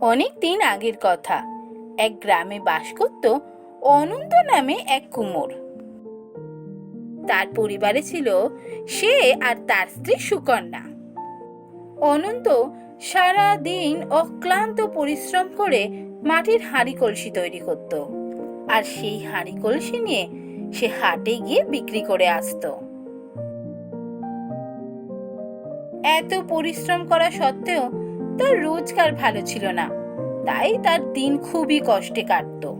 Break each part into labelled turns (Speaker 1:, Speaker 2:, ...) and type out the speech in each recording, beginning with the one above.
Speaker 1: অনেক দিন আগের কথা। এক গ্রামে বাস করত অনন্ত নামে এক কুমোর। তার পরিবারে ছিল সে আর তার স্ত্রী সুকন্যা। অনন্ত সারা দিন অক্লান্ত পরিশ্রম করে মাটির হাঁড়ি কলসি তৈরি করত আর সেই হাঁড়ি কলসি নিয়ে সে হাটে গিয়ে বিক্রি করে আসতো। এত পরিশ্রম করা সত্ত্বেও তার রোজগার ভালো ছিল না। তাই তার দিন খুবই কষ্টে কাটতো।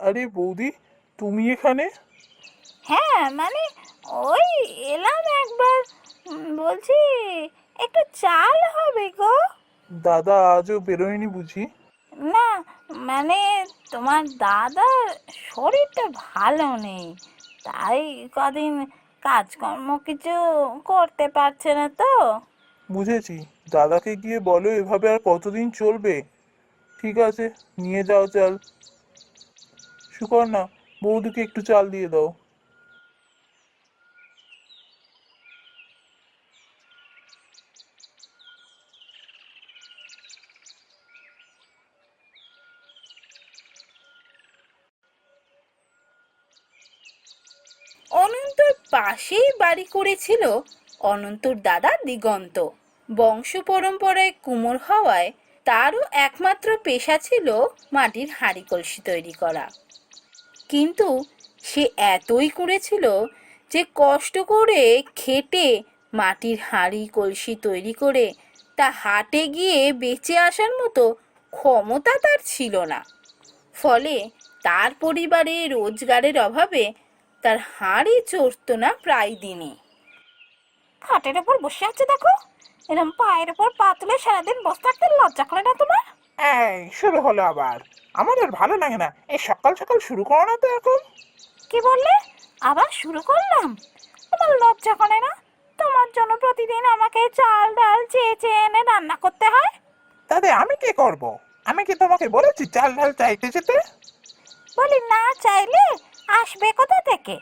Speaker 2: আরে বৌদি তুমি এখানে?
Speaker 1: হ্যাঁ মানে ওই এলাম একবার। বলছি একটু চাল হবে গো।
Speaker 2: দাদা আজও বেরোয়নি বুঝি?
Speaker 1: না মানে তোমার দাদার শরীরটা ভালো নেই। তাই কদিন কাজকর্ম কিছু করতে পারছে না তো।
Speaker 2: বুঝেছি। দাদাকে গিয়ে বলো এভাবে আর কতদিন চলবে। ঠিক আছে, নিয়ে যাও চাল। সুকন্যা বৌদিকে একটু চাল দিয়ে দাও।
Speaker 1: অনন্তর পাশেই বাড়ি করেছিল অনন্তর দাদা দিগন্ত। বংশ পরম্পরায় কুমোর হওয়ায় তারও একমাত্র পেশা ছিল মাটির হাঁড়ি কলসি তৈরি করা। কিন্তু সে এতই করেছিল যে কষ্ট করে খেটে মাটির হাঁড়ি কলসি তৈরি করে তা হাটে গিয়ে বেঁচে আসার মতো ক্ষমতা তার ছিল না। ফলে তার পরিবারে রোজগারের অভাবে তার হাড়ি চড়ত না প্রায় দিনই। খাটের ওপর বসে আছে দেখো। এরম পায়ের ওপর পা তুলে সারাদিন বসে থাকতে লজ্জা করে না তোমার?
Speaker 2: এই শুরু হলো আবার। আমার আর ভালো লাগে না। এই সকাল সকাল শুরু করো না তো এখন।
Speaker 1: কি বললে? আবার শুরু করলাম? তোমার লজ্জা করে না? তোমার জন্য প্রতিদিন আমাকে চাল ডাল চেয়ে চেয়ে এনে রান্না করতে হয়?
Speaker 2: তাতে আমি কি করব? আমি কি তোমাকে বলেছি চাল ডাল চাইতে যেতে?
Speaker 1: বলি না চাইলে আসবে কোথা থেকে?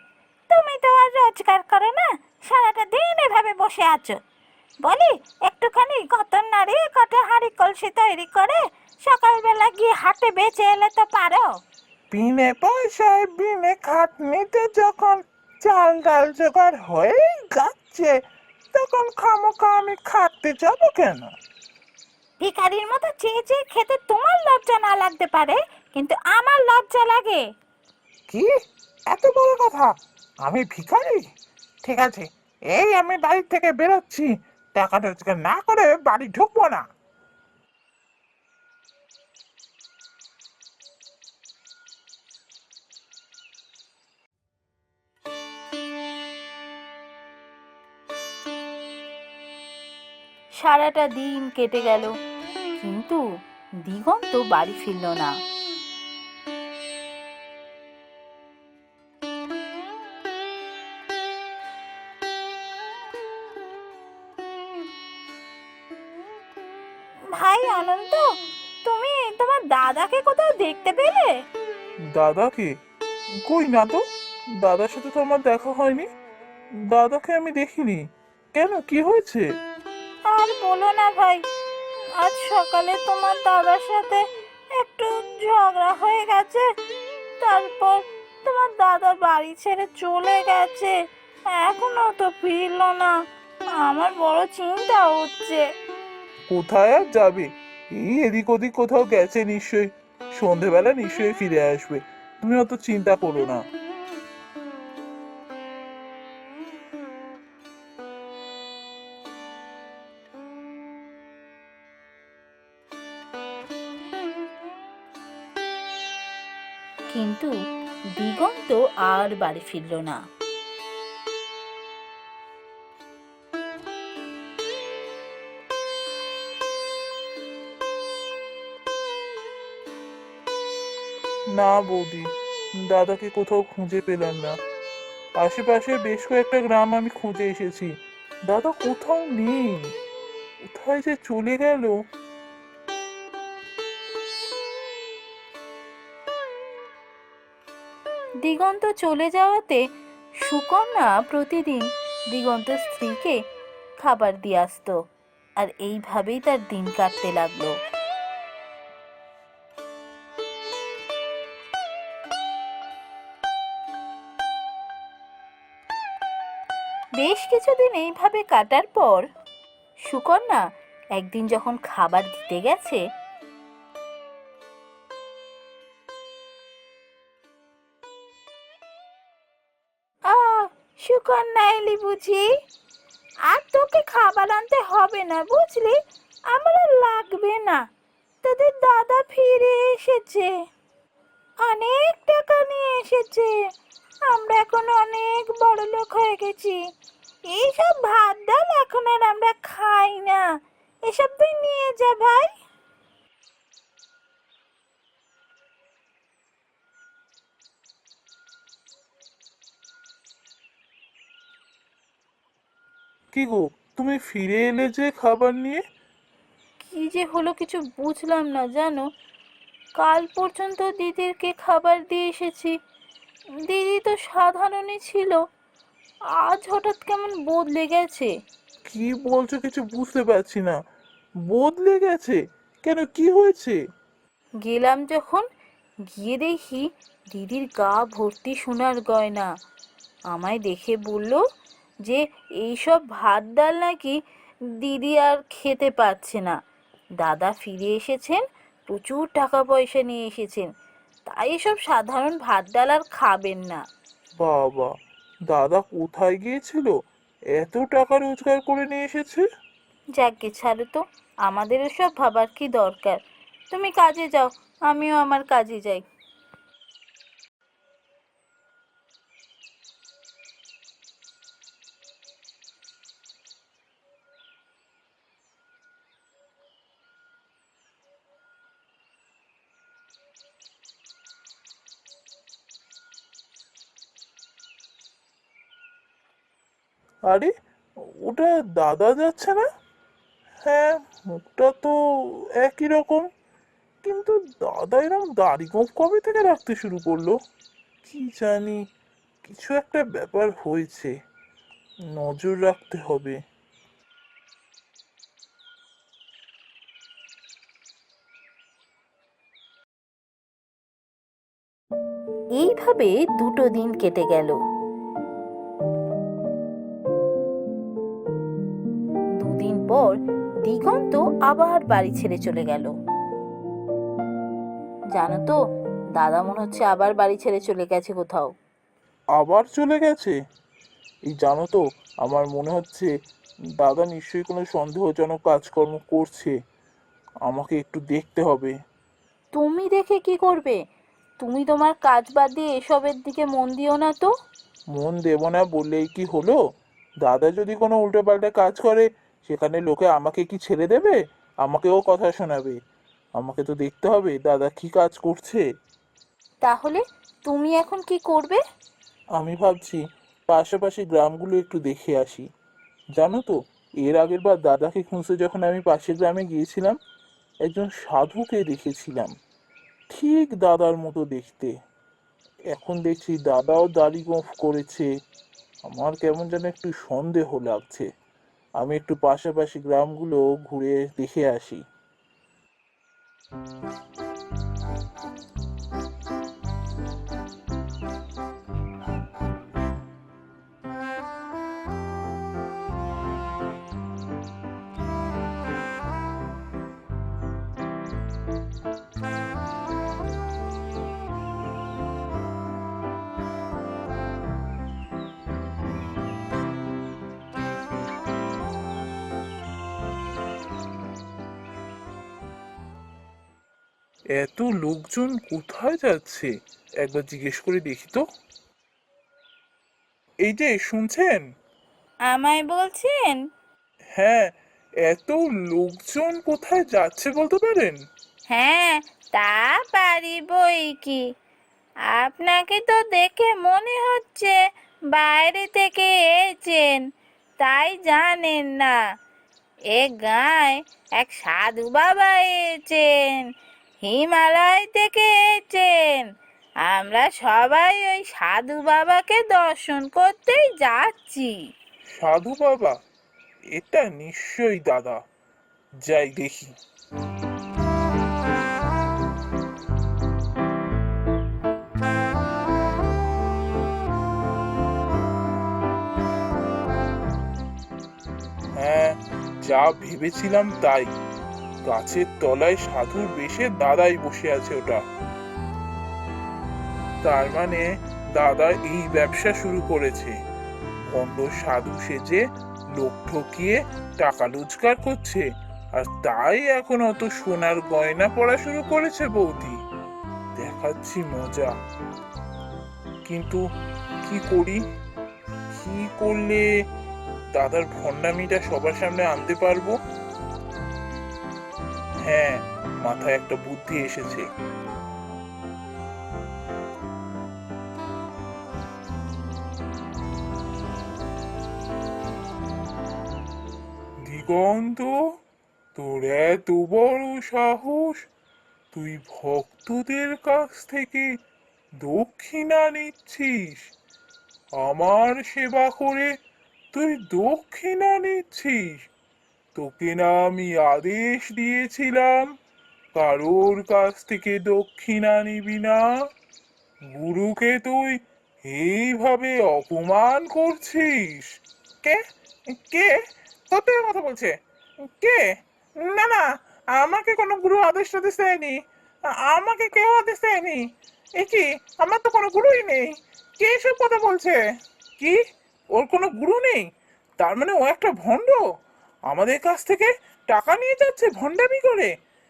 Speaker 1: তুমি তো আর রোজগার করো না সারাটা দিন এভাবে বসে আছো। বলি একটুখানি কত নাড়ি কত হাঁড়ি কলসি তৈরি করে সকালবেলা গিয়ে হাটে বেঁচে এলে তো পারো।
Speaker 2: বিনে পয়সায় বিনে খাটনিতে যখন চাল ডাল জোগাড় হয়েই যাচ্ছে তখন খামোখা আমি খাটতে যাব কেন?
Speaker 1: ভিখারির মতো চেয়ে চেয়ে খেতে তোমার লজ্জা না লাগতে পারে কিন্তু আমার লজ্জা লাগে।
Speaker 2: কি? এত বড় কথা? আমি ভিখারি? ঠিক আছে, এই আমি বাড়ি থেকে বেরোচ্ছি। টাকা রোজগার না করে বাড়ি ঢুকবো না।
Speaker 1: সারাটা দিন কেটে গেল, কিন্তু দিগন্ত বাড়ি ফিরল না। অনন্ত তুমি তোমার দাদাকে কোথাও দেখতে পেলে?
Speaker 2: দাদাকে? কই না তো? দাদার সাথে তো আমার দেখা হয়নি। দাদাকে আমি দেখিনি। কেন? কি হয়েছে?
Speaker 1: আর বলো না ভাই আজ সকালে তোমার দাদার সাথে একটু ঝগড়া হয়ে গেছে। তারপর তোমার দাদা বাড়ি ছেড়ে চলে গেছে। এখনও তো ফিরলো না। আমার বড় চিন্তা হচ্ছে।
Speaker 2: কোথায় আর যাবে? এই এদিক ওদিক কোথাও গেছে নিশ্চয়ই। সন্ধেবেলা নিশ্চয়ই ফিরে আসবে। তুমি অত চিন্তা করো না।
Speaker 1: কিন্তু দিগন্ত আর বাড়ি ফিরল না।
Speaker 2: না বৌদি, দাদাকে কোথাও খুঁজে পেলাম না। আশেপাশে বেশ কয়েকটা গ্রাম আমি খুঁজে এসেছি। দাদা কোথাও নেই। কোথায় যে চলে গেল?
Speaker 1: দিগন্ত চলে যাওয়াতে সুকন্যা প্রতিদিন দিগন্ত স্ত্রীকে খাবার দিয়ে আসতো, আর এইভাবেই তার দিন কাটতে লাগল। বেশ কিছুদিন এইভাবে কাটার পর, সুকন্যা একদিন যখন খাবার দিতে গেছে সুকন্যা এলি বুঝি? আর তোকে খাবার আনতে হবে না বুঝলি? আমার লাগবে না। তোদের দাদা ফিরে এসেছে। অনেক টাকা নিয়ে এসেছে। আমরা এখন অনেক বড় লোক হয়ে গেছি। এইসব ভাত ডাল এখন আর আমরা খাই না। এসব তুই নিয়ে যা ভাই।
Speaker 2: কি গো তুমি ফিরে এলে যে খাবার নিয়ে?
Speaker 1: কি যে হলো কিছু বুঝলাম না জানো? কাল পর্যন্ত দিদিরকে খাবার দিয়ে এসেছি। দিদি তো সাধারণই ছিল। আজ হঠাৎ কেমন বদলে গেছে।
Speaker 2: কি বলছো কিছু বুঝতে পারছি না। বদলে গেছে? কেন কি হয়েছে?
Speaker 1: গেলাম যখন গিয়ে দেখি দিদির গা ভর্তি সোনার গয়না। আমায় দেখে বলল যে এইসব ভাত ডাল নাকি দিদি আর খেতে পাচ্ছে না। দাদা ফিরে এসেছেন প্রচুর টাকা পয়সা নিয়ে এসেছেন। তাই সব সাধারণ ভাত ডাল আর খাবেন না।
Speaker 2: বাবা দাদা কোথায় গিয়েছিল? এত টাকা রোজগার করে নিয়ে এসেছে?
Speaker 1: যাকে ছাড়ো তো আমাদের সব ভাবার কি দরকার? তুমি কাজে যাও আমিও আমার কাজে যাই।
Speaker 2: আরে, ওটা দাদা যাচ্ছে না? হ্যাঁ মুখটা তো একই রকম। কিন্তু দাদা এরকম দাড়ি গোঁফ কবে থেকে রাখতে শুরু করল? কি জানি, কিছু একটা ব্যাপার হয়েছে। নজর রাখতে হবে।
Speaker 1: এইভাবে দুটো দিন কেটে গেল। পর দিগন্ত আবার বাড়ি ছেড়ে চলে গেল। জানো তো দাদা মনে হচ্ছে আবার বাড়ি ছেড়ে চলে গেছে কোথাও।
Speaker 2: আবার চলে গেছে? এই জানো তো আমার মনে হচ্ছে দাদা নিশ্চয়ই কোনো সন্দেহজনক কাজকর্ম করছে। আমাকে একটু দেখতে হবে।
Speaker 1: তুমি দেখে কি করবে? তুমি তোমার কাজ বাদ দিয়ে এসবের দিকে মন দিও না তো।
Speaker 2: মন দেব না বললেই কি হলো? দাদা যদি কোনো উল্টোপাল্টা কাজ করে সেখানে লোকে আমাকে কি ছেড়ে দেবে? আমাকেও কথা শোনাবে। আমাকে তো দেখতে হবে দাদা কি কাজ করছে?
Speaker 1: তাহলে তুমি এখন কি করবে?
Speaker 2: আমি ভাবছি পাশাপাশি গ্রামগুলো একটু দেখে আসি। জানো তো এর আগের বার দাদাকে খুঁজতে যখন আমি পাশের গ্রামে গিয়েছিলাম একজন সাধুকে দেখেছিলাম। ঠিক দাদার মতো দেখতে। এখন দেখছি দাদাও দাড়ি গোঁফ করেছে। আমার কেমন যেন একটু সন্দেহ লাগছে। আমি একটু পাশাপাশি গ্রামগুলো ঘুরে দেখে আসি। এত লোকজন কোথায় যাচ্ছে? একবার জিজ্ঞেস করে দেখি তো। এই যে শুনছেন?
Speaker 1: আমায় বলছেন?
Speaker 2: হ্যাঁ এত লোকজন কোথায় যাচ্ছে বলতে পারেন?
Speaker 1: হ্যাঁ তা পারি বই কি? আপনাকে তো দেখে মনে হচ্ছে বাইরে থেকে এসেছেন তাই জানেন না। এ গায়ে এক সাধু বাবা এসেছেন হিমালয় থেকে এসেছেন। আমরা সবাই ওই সাধু বাবাকে দর্শন করতেই যাচ্ছি।
Speaker 2: সাধু বাবা? এটা নিশ্চয়ই দাদা। যাই দেখি। হ্যাঁ যা ভেবেছিলাম তাই। গাছের তলায় সাধুর বেশে দাদাই বসে আছে ওটা। তার মানে দাদা এই ব্যবসা শুরু করেছে। ভণ্ড সাধু সেজে লোক ঠকিয়ে টাকা রোজগার করছে, আর তাই এখন অত সোনার গয়না পরা শুরু করেছে বৌদি। দেখাচ্ছি মজা। কিন্তু কি করি? কি করলে দাদার ভণ্ডামিটা সবার সামনে আনতে পারব? হ্যাঁ মাথায় একটা বুদ্ধি এসেছে। দিগন্ত, তোর এত বড় সাহস? তুই ভক্তদের কাছ থেকে দক্ষিণা নিচ্ছিস। আমার সেবা করে তুই দক্ষিণা নিচ্ছিস। তোকে না আমি আদেশ দিয়েছিলাম, কারোর কাছ থেকে দক্ষিণা নিবি না। গুরুকে তুই এইভাবে অপমান করছিস? কে? কে? সত্যি কথা বলছে। কে? না না, আমাকে কোনো গুরু আদেশ টাদেশ দেয়নি। আমাকে কেউ আদেশ দেয়নি। এ কি? আমার তো কোনো গুরুই নেই। কে এসব কথা বলছে? কি? ওর কোনো গুরু নেই? তার মানে ও একটা ভণ্ড? আমাদের কাছ থেকে টাকা নিয়ে যাচ্ছে ভণ্ডামি করে।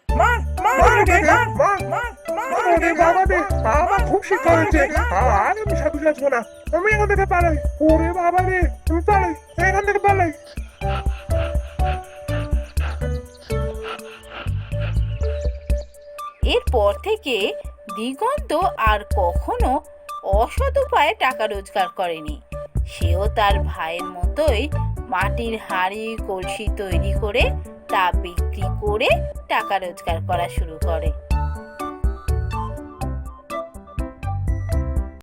Speaker 2: মার মার
Speaker 3: মার
Speaker 2: ওকে,
Speaker 3: ওকে,
Speaker 2: মার,
Speaker 3: মার,
Speaker 2: মার, মার
Speaker 3: ওরে বাবা রে
Speaker 2: মার,
Speaker 3: খুব শিক্ষা হয়েছে। আর আমি সাধু সাজবো না। আমি এখান থেকে পালাই। ওরে বাবা রে আমি পালাই। এখান থেকে পালাই।
Speaker 1: এরপর থেকে দিগন্ত আর কখনো অসৎ উপায়ে টাকা রোজগার করেনি। সেও তার ভাইয়ের মতোই মাটির হাঁড়ি কলসি তৈরি করে তা বিক্রি করে টাকা রোজগার করা শুরু করে।